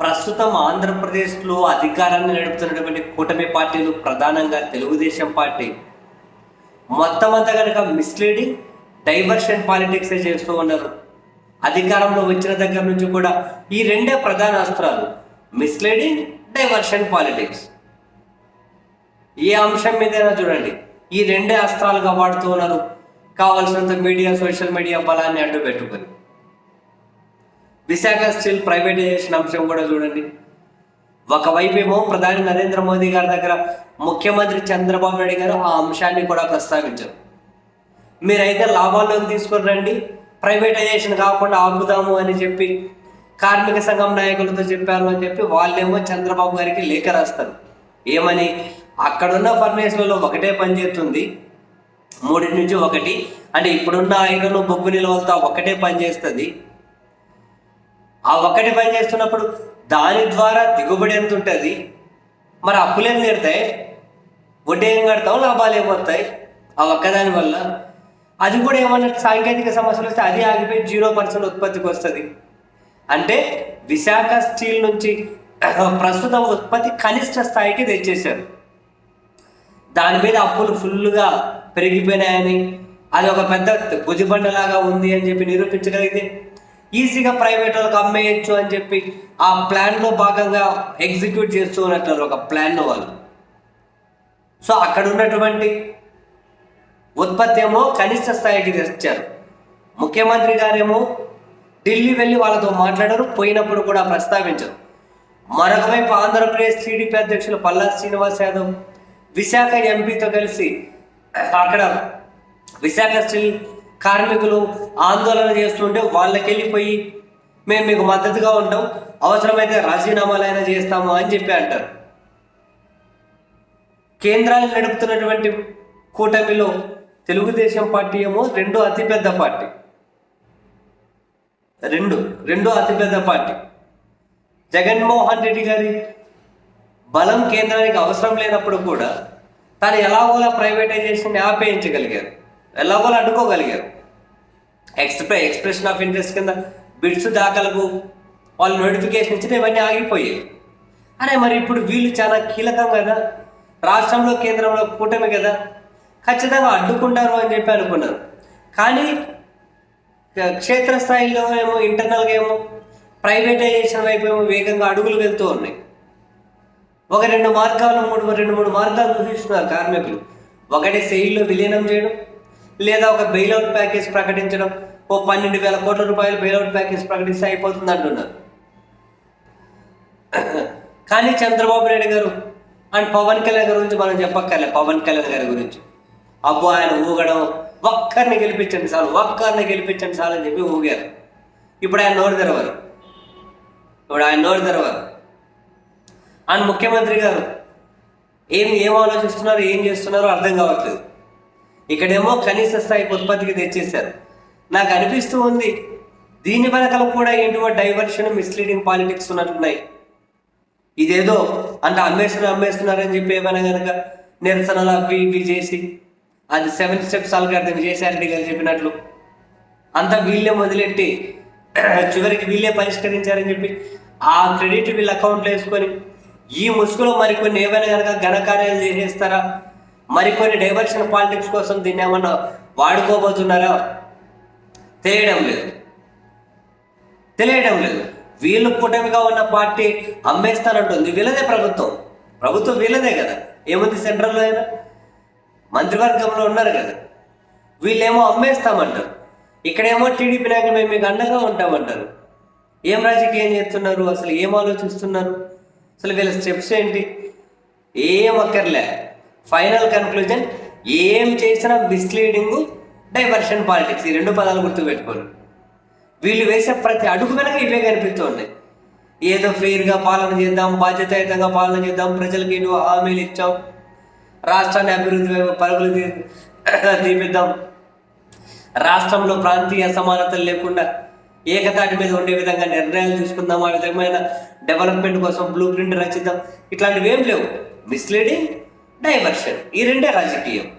ప్రస్తుతం ఆంధ్రప్రదేశ్లో అధికారాన్ని నడుపుతున్నటువంటి కూటమి పార్టీలు ప్రధానంగా తెలుగుదేశం పార్టీ. మొత్తం అంతా కనుక మిస్లీడింగ్ డైవర్షన్ పాలిటిక్స్ చేస్తూ ఉన్నారు. అధికారంలో వచ్చిన దగ్గర నుంచి కూడా ఈ రెండే ప్రధాన అస్త్రాలు మిస్లీడింగ్ డైవర్షన్ పాలిటిక్స్ ఏ అంశం మీదైనా చూడండి ఈ రెండే అస్త్రాలుగా వాడుతూ ఉన్నారు. కావాల్సినంత మీడియా సోషల్ మీడియా బలాన్ని అడ్డు పెట్టుకొని విశాఖ స్టీల్ ప్రైవేటైజేషన్ అంశం కూడా చూడండి. ఒకవైపు ఏమో ప్రధాని నరేంద్ర మోదీ గారి దగ్గర ముఖ్యమంత్రి చంద్రబాబు నాయుడు గారు ఆ అంశాన్ని కూడా ప్రస్తావించారు. మీరైతే లాభాల్లోకి తీసుకుని రండి. ప్రైవేటైజేషన్ కాకుండా ఆపుదాము అని చెప్పి కార్మిక సంఘం నాయకులతో చెప్పారు అని చెప్పి వాళ్ళేమో చంద్రబాబు గారికి లేఖ రాస్తారు. ఏమని? అక్కడున్న ఫర్నేస్లలో ఒకటే పని చేస్తుంది. మూడింటి నుంచి ఒకటి. అంటే ఇప్పుడున్న ఐరన్ బొగ్గు నిల్వలతో ఒకటే పని చేస్తుంది. ఆ ఒక్కటి పని చేస్తున్నప్పుడు దాని ద్వారా దిగుబడి ఎంత ఉంటుంది? మరి అప్పులు ఏం తీరుతాయి? వడ్డీ ఏం కడతావు? లాభాలు ఏమవుతాయి ఆ ఒక్కదాని వల్ల అది కూడా ఏమన్నా సాంకేతిక సమస్యలు వస్తే అది ఆగిపోయి జీరో పర్సెంట్ ఉత్పత్తికి వస్తుంది. అంటే విశాఖ స్టీల్ నుంచి ప్రస్తుతం ఉత్పత్తి కనిష్ట స్థాయికి తెచ్చేశారు. దాని మీద అప్పులు ఫుల్గా పెరిగిపోయినాయని అది ఒక పెద్ద గుజిబండలాగా ఉంది అని చెప్పి నిరూపించగలిగితే ఈజీగా ప్రైవేట్ వాళ్ళకి అమ్మేయచ్చు అని చెప్పి ఆ ప్లాన్లో భాగంగా ఎగ్జిక్యూట్ చేస్తూ ఉన్నట్లు ఒక ప్లాన్ వాళ్ళు. సో అక్కడ ఉన్నటువంటి ఉత్పత్తి ఏమో కనిష్ట స్థాయికి తెచ్చారు. ముఖ్యమంత్రి గారేమో ఢిల్లీ వెళ్ళి వాళ్ళతో మాట్లాడారు పోయినప్పుడు కూడా ప్రస్తావించారు. మరొక వైపు ఆంధ్రప్రదేశ్ టీడీపీ అధ్యక్షులు పల్లా శ్రీనివాస్ యాదవ్ విశాఖ ఎంపీతో కలిసి అక్కడ విశాఖ స్టీల్ కార్మికులు ఆందోళన చేస్తుంటే వాళ్ళకి వెళ్ళిపోయి మేము మీకు మద్దతుగా ఉంటాం. అవసరమైతే రాజీనామాలైనా చేస్తాము అని చెప్పి అంటారు. కేంద్రాలు నడుపుతున్నటువంటి కూటమిలో తెలుగుదేశం పార్టీ ఏమో రెండో అతిపెద్ద పార్టీ. రెండు రెండో అతిపెద్ద పార్టీ. జగన్మోహన్ రెడ్డి గారి బలం కేంద్రానికి అవసరం లేనప్పుడు కూడా తను ఎలాగోలా ప్రైవేటైజేషన్ ఆపేయించగలిగారు. ఎలాగోలా అడ్డుకోగలిగారు. ఎక్స్ప్రె ఎక్స్ప్రెషన్ ఆఫ్ ఇంట్రెస్ట్ కింద బిడ్స్ దాఖలకు వాళ్ళు నోటిఫికేషన్ ఇచ్చినా ఇవన్నీ ఆగిపోయాయి. అరే మరి ఇప్పుడు వీళ్ళు చాలా కీలకం కదా? రాష్ట్రంలో కేంద్రంలో కూటమి కదా? ఖచ్చితంగా అడ్డుకుంటారు అని చెప్పి అనుకున్నారు. కానీ క్షేత్రస్థాయిలో ఏమో ఇంటర్నల్గా ఏమో ప్రైవేటైజేషన్ వైపు ఏమో వేగంగా అడుగులు వెళ్తూ ఉన్నాయి. ఒక రెండు మార్గాలు మూడు రెండు మూడు మార్గాలు చూపిస్తున్నారు కార్మికులు. ఒకటి సెయిల్లో విలీనం చేయడం. లేదా ఒక బెయిలౌట్ ప్యాకేజ్ ప్రకటించడం ఓ పన్నెండు వేల కోట్ల రూపాయలు బెయిలౌట్ ప్యాకేజ్ ప్రకటిస్తే అయిపోతుంది అంటున్నారు. కానీ చంద్రబాబు నాయుడు గారు అండ్ పవన్ కళ్యాణ్ గారి గురించి మనం చెప్పక్కర్లే పవన్ కళ్యాణ్ గారి గురించి. అబ్బో ఆయన ఊగడం ఒక్కరిని గెలిపించండి చాలు ఒక్కరిని గెలిపించండి చాలు అని చెప్పి ఊగారు. ఇప్పుడు ఆయన నోరు తెరవరు. ఇప్పుడు ఆయన నోరు తెరవరు. అండ్ ముఖ్యమంత్రి గారు ఏం ఏం ఆలోచిస్తున్నారు ఏం చేస్తున్నారో అర్థం కావట్లేదు. ఇక్కడేమో కనీస స్థాయి ఉత్పత్తికి తెచ్చేశారు. నాకు అనిపిస్తూ ఉంది దీని వెనకాల కూడా ఏంటో డైవర్షన్ మిస్లీడింగ్ పాలిటిక్స్ ఉన్నట్టున్నాయి. ఇదేదో అంటే అమ్మేస్తున్నారు అమ్మేస్తున్నారని చెప్పి ఏమైనా కనుక నిరసనలు అవి ఇవి చేసి అది సెవెన్ స్టెప్స్ అల్గార్థం చేశారండి గారు చెప్పినట్లు అంతా వీళ్ళే మొదలెట్టి చివరికి వీళ్ళే పరిష్కరించారని చెప్పి ఆ క్రెడిట్ వీళ్ళ అకౌంట్లో వేసుకొని ఈ ముసుగులో మరికొన్ని ఏమైనా కనుక ఘనకార్యాలు చేసేస్తారా? మరికొన్ని డైవర్షన్ పాలిటిక్స్ కోసం దీన్ని ఏమన్నా వాడుకోబోతున్నారా? తెలియడం లేదు. తెలియడం లేదు. వీళ్ళు కూటమిగా ఉన్న పార్టీ అమ్మేస్తానంటుంది. వీళ్ళదే ప్రభుత్వం. ప్రభుత్వం వీళ్ళదే కదా. ఏముంది సెంట్రల్లో అయినా? మంత్రివర్గంలో ఉన్నారు కదా. వీళ్ళేమో అమ్మేస్తామంటారు. ఇక్కడేమో టీడీపీ నాయకులు మేము మీకు అండగా ఉంటామంటారు. ఏం రాజకీయం చేస్తున్నారు? అసలు ఏం ఆలోచిస్తున్నారు? అసలు వీళ్ళ స్టెప్స్ ఏంటి? ఏం అక్కర్లే. ఫైనల్ కన్క్లూజన్ ఏం చేసినా మిస్లీడింగ్ డైవర్షన్ పాలిటిక్స్ ఈ రెండు పదాలు గుర్తుపెట్టుకోరు వీళ్ళు వేసే ప్రతి అడుగు వెనక ఇవే కనిపిస్తున్నాయి ఏదో ఫెయిర్గా పాలన చేద్దాం బాధ్యతాయుతంగా పాలన చేద్దాం ప్రజలకి ఎన్నో హామీలు ఇచ్చాం రాష్ట్రాన్ని అభివృద్ధి పరుగులు తీపిద్దాం. రాష్ట్రంలో ప్రాంతీయ సమానతలు లేకుండా ఏకతాటి మీద ఉండే విధంగా నిర్ణయాలు తీసుకుందాం ఆ విధమైన డెవలప్మెంట్ కోసం బ్లూ ప్రింట్ రచిద్దాం. ఇట్లాంటివి ఏం లేవు. మిస్లీడింగ్ డైవర్షన్ ఈ రెండే రాజకీయం.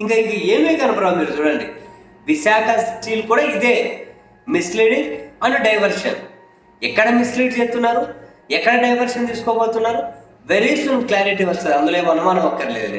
ఇంకా ఇంక ఏమీ కనపడవు మీరు చూడండి. విశాఖ స్టీల్ కూడా ఇదే. మిస్లీడింగ్ అండ్ డైవర్షన్ ఎక్కడ మిస్లీడ్ చేస్తున్నారు? ఎక్కడ డైవర్షన్ తీసుకోబోతున్నారు? వెరీ సూన్ క్లారిటీ వస్తుంది. అందులో ఏమనుమానం అనుమానం ఒక్కర్లేదు